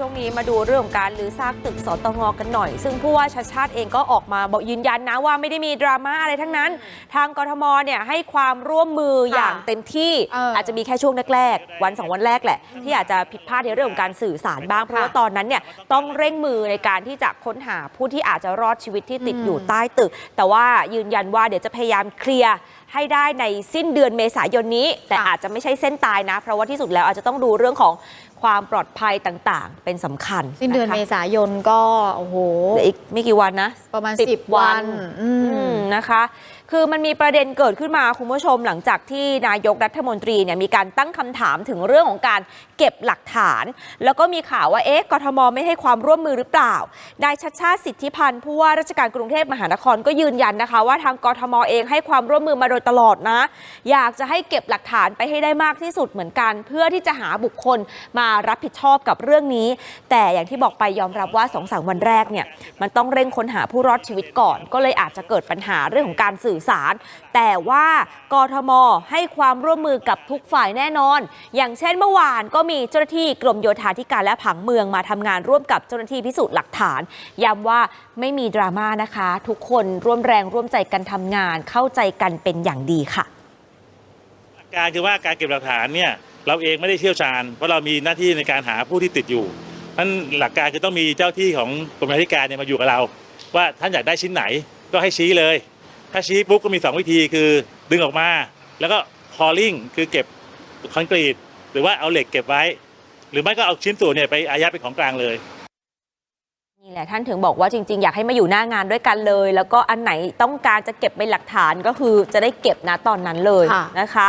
ช่วงนี้มาดูเรื่องของการลือซากตึกสตงกันหน่อย ซึ่งผู้ว่าชาติชาติเองก็ออกมาบอกยืนยันนะว่าไม่ได้มีดราม่าอะไรทั้งนั้น ทางกทมเนี่ยให้ความร่วมมืออย่างเต็มที่เออออาจจะมีแค่ช่วงแรกๆวันสองวันแรกแหละ ที่อาจจะผิดพลาดในเรื่องของการสื่อสารบ้าง เพราะว่าตอนนั้นเนี่ยต้องเร่งมือในการที่จะค้นหาผู้ที่อาจจะรอดชีวิตที่ติดอยู่ใต้ตึก แต่ว่ายืนยันว่าเดี๋ยวจะพยายามเคลียร์ให้ได้ในสิ้นเดือนเมษายนนี้ แต่อาจจะไม่ใช่เส้นตายนะ เพราะว่าที่สุดแล้วอาจจะต้องดูเรื่องของความปลอดภัยต่างๆ เป็นสำคัญสิ้นเดือนะคะเมษายนก็ โอ้โห เหลืออีกไม่กี่วันนะประมาณ10 10วันอือืมมนะคะ คือมันมีประเด็นเกิดขึ้นมาคุณผู้ชมหลังจากที่นายกรัฐมนตรีเนี่ยมีการตั้งคำถามถึงเรื่องของการเก็บหลักฐาน แล้วก็มีข่าวว่าเอ๊ะกทมไม่ให้ความร่วมมือหรือเปล่านายชัดชาติสิทธิพันธ์ผู้ว่าราชการกรุงเทพมหานครก็ยืนยันนะคะ ว่าทางกทมเองให้ความร่วมมือมาโดยตลอดนะ อยากจะให้เก็บหลักฐานไปให้ได้มากที่สุดเหมือนกัน เพื่อที่จะหาบุคคลมารับผิดชอบกับเรื่องนี้ แต่อย่างที่บอกไปยอมรับว่า2องสาวันแรกเนี่ยมันต้องเร่งค้นหาผู้รอดชีวิตก่อน ก็เลยอาจจะเกิดปัญหาเรื่องของการสื่อสาร แต่ว่ากทมให้ความร่วมมือกับทุกฝ่ายแน่นอน อย่างเช่นเมื่อวานก็มีเจ้าหน้าที่กรมโยธาธิการและผังเมืองมาทำงานร่วมกับเจ้าหน้าที่พิสูจน์หลักฐานย้ำว่าไม่มีดราม่านะคะ ทุกคนร่วมแรงร่วมใจกันทำงาน เข้าใจกันเป็นอย่างดีค่ะหลักการคือว่าการเก็บหลักฐานเนี่ยเราเองไม่ได้เชี่ยวชาญเพราะเรามีหน้าที่ในการหาผู้ที่ติดอยู่นั้นหลักการคือต้องมีเจ้าที่ของกรมกาธิการเนี่ยมาอยู่กับเรา ว่าท่านอยากได้ชิ้นไหนก็ให้ชี้เลย ถ้าชี้ปุ๊บก็มี 2 วิธีคือดึงออกมา แล้วก็ calling คือเก็บคอนกรีต หรือว่าเอาเหล็กเก็บไว้ หรือไม่ก็เอาชิ้นส่วนเนี่ยไปอายัดเป็นของกลางเลยนี่แหละท่านถึงบอกว่าจริง ๆ อยากให้มาอยู่หน้างานด้วยกันเลย แล้วก็อันไหนต้องการจะเก็บเป็นหลักฐานก็คือจะได้เก็บนะตอนนั้นเลยค่ะนะคะ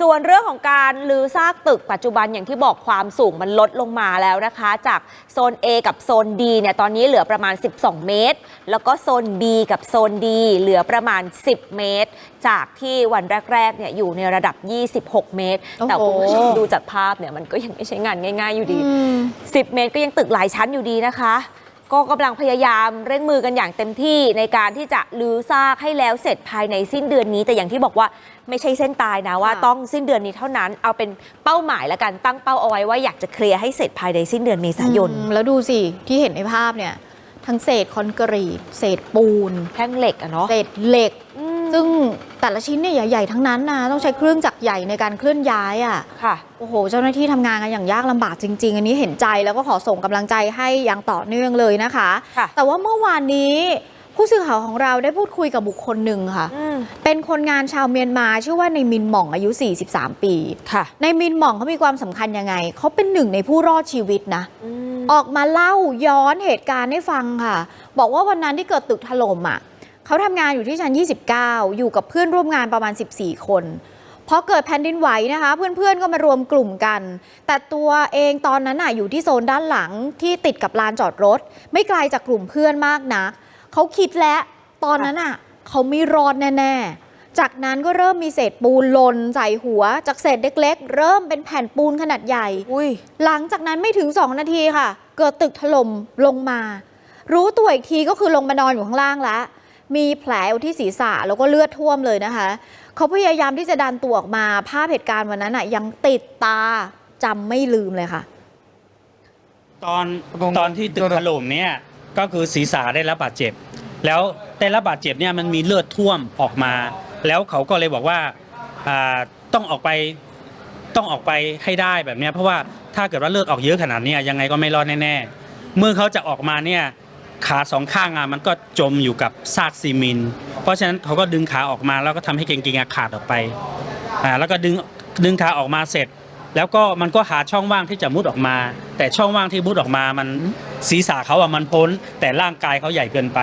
ส่วนเรื่องของการลือซากตึกปัจจุบันอย่างที่บอกความสูงมันลดลงมาแล้วนะคะ จากโซน A กับโซน D เนี่ยตอนนี้เหลือประมาณ 12 เมตร แล้วก็โซน B กับโซน D เหลือประมาณ 10 เมตร จากที่วันแรกๆเนี่ยอยู่ในระดับ 26 เมตร แต่คุณผู้ชมดูจากภาพเนี่ยมันก็ยังไม่ใช่งานง่าย ๆอยู่ดีอืม10 เมตรก็ยังตึกหลายชั้นอยู่ดีนะคะ ก็กำลังพยายามเร่งมือกันอย่างเต็มที่ในการที่จะลื้อซากให้แล้วเสร็จภายในสิ้นเดือนนี้ แต่อย่างที่บอกว่าไม่ใช่เส้นตายนะว่าค่ะต้องสิ้นเดือนนี้เท่านั้น เอาเป็นเป้าหมายแล้วกันตั้งเป้าเอาไว้ว่าอยากจะเคลียร์ให้เสร็จภายในสิ้นเดือนเมษายนอืมแล้วดูสิที่เห็นในภาพเนี่ย ทั้งเศษคอนกรีต เศษปูน แท่งเหล็กอะเนาะ เศษเหล็ก อืม ซึ่งแต่ละชิ้นเนี่ยใหญ่ๆทั้งนั้นนะต้องใช้เครื่องจักรใหญ่ในการเคลื่อนย้ายอะค่ะ โอ้โห เจ้าหน้าที่ทำงานกันอย่างยากลำบากจริง ๆ อันนี้เห็นใจแล้วก็ขอส่งกำลังใจให้อย่างต่อเนื่องเลยนะคะ ค่ะ แต่ว่าเมื่อวานนี้ผู้สื่อข่าวของเราได้พูดคุยกับบุคคลหนึ่งค่ะ อืมเป็นคนงานชาวเมียนมาชื่อว่าในมินหม่องอายุ 43 ปี ค่ะในมินหม่องเขามีความสำคัญยังไง เขาเป็นหนึ่งในผู้รอดชีวิตนะอืมออกมาเล่าย้อนเหตุการณ์ให้ฟังค่ะ บอกว่าวันนั้นที่เกิดตึกถล่มอะ เขาทำงานอยู่ที่ชั้น 29 อยู่กับเพื่อนร่วมงานประมาณ 14 คนพอเกิดแผ่นดินไหวนะคะ เพื่อนๆก็มารวมกลุ่มกัน แต่ตัวเองตอนนั้นน่ะอยู่ที่โซนด้านหลังที่ติดกับลานจอดรถ ไม่ไกลจากกลุ่มเพื่อนมากนักเขาคิดแล้วตอนนั้นอะเขาไม่รอดแน่ๆ จากนั้นก็เริ่มมีเศษปูนหล่นใส่หัว จากเศษเล็กๆ เริ่มเป็นแผ่นปูนขนาดใหญ่อุ้ยหลังจากนั้นไม่ถึง2นาทีค่ะ เกิดตึกถล่มลงมา รู้ตัวอีกทีก็คือลงมานอนอยู่ข้างล่างแล้ว มีแผลอยู่ที่ศีรษะแล้วก็เลือดท่วมเลยนะคะ เขาพยายามที่จะดันตัวออกมา ภาพเหตุการณ์วันนั้นอะยังติดตาจำไม่ลืมเลยค่ะ ตอนตอนที่ตึกถล่มเนี่ยก็คือศีรษะได้รับบาดเจ็บ แล้วได้รับบาดเจ็บเนี่ยมันมีเลือดท่วมออกมา แล้วเขาก็เลยบอกว่าอ่าต้องออกไปต้องออกไปให้ได้แบบนี้เพราะว่าถ้าเกิดว่าเลือดออกเยอะขนาดนี้ยยังไงก็ไม่รอดแน่ๆเมื่อเขาจะออกมาเนี่ย ขาสองข้างอะมันก็จมอยู่กับซากซีเมินต์เพราะฉะนั้นเขาก็ดึงขาออกมาแล้วก็ทำให้เกงๆอะขาดออกไปอ่าแล้วก็ดึงดึงขาออกมาเสร็จ แล้วก็มันก็หาช่องว่างที่จะมุดออกมา แต่ช่องว่างที่มุดออกมามันศีรษะเขาอะมันพ้น แต่ร่างกายเขาใหญ่เกินไป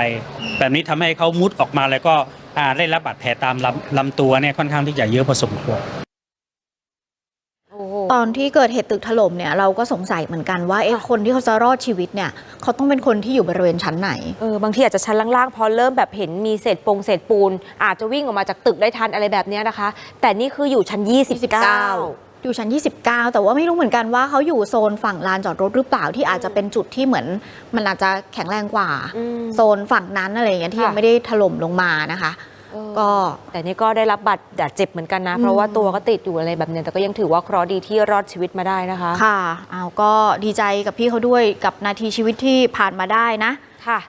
แบบนี้ทำให้เขามุดออกมาแล้วก็อ่าได้รับบาดแผลตามลำลำตัวเนี่ยค่อนข้างที่จะเยอะพอสมควร ตอนที่เกิดเหตุตึกถล่มเนี่ยเราก็สงสัยเหมือนกันว่าเอ๊ะค่ะคนที่เขาจะรอดชีวิตเนี่ยเขาต้องเป็นคนที่อยู่บริเวณชั้นไหนเออบางทีอาจจะชั้นล่างๆพอเริ่มแบบเห็นมีเศษปงเศษปูน อาจจะวิ่งออกมาจากตึกได้ทันอะไรแบบเนี้ยนะคะ แต่นี่คืออยู่ชั้น 29อยู่ชั้น 29 แต่ว่าไม่รู้เหมือนกันว่าเขาอยู่โซนฝั่งลานจอดรถหรือเปล่าที่อาจจะเป็นจุดที่เหมือน มันอาจจะแข็งแรงกว่าอืมโซนฝั่งนั้นอะไรอย่างเงี้ยที่ค่ะยังไม่ได้ถล่มลงมานะคะเออ ก็แต่นี่ก็ได้รับบาดเจ็บเหมือนกันนะ เพราะว่าตัวก็ติดอยู่อะไรแบบเนี้ยแต่ก็ยังถือว่าเคราะห์ดีที่รอดชีวิตมาได้นะคะ ค่ะเอาก็ดีใจกับพี่เขาด้วยกับนาทีชีวิตที่ผ่านมาได้นะค่ะ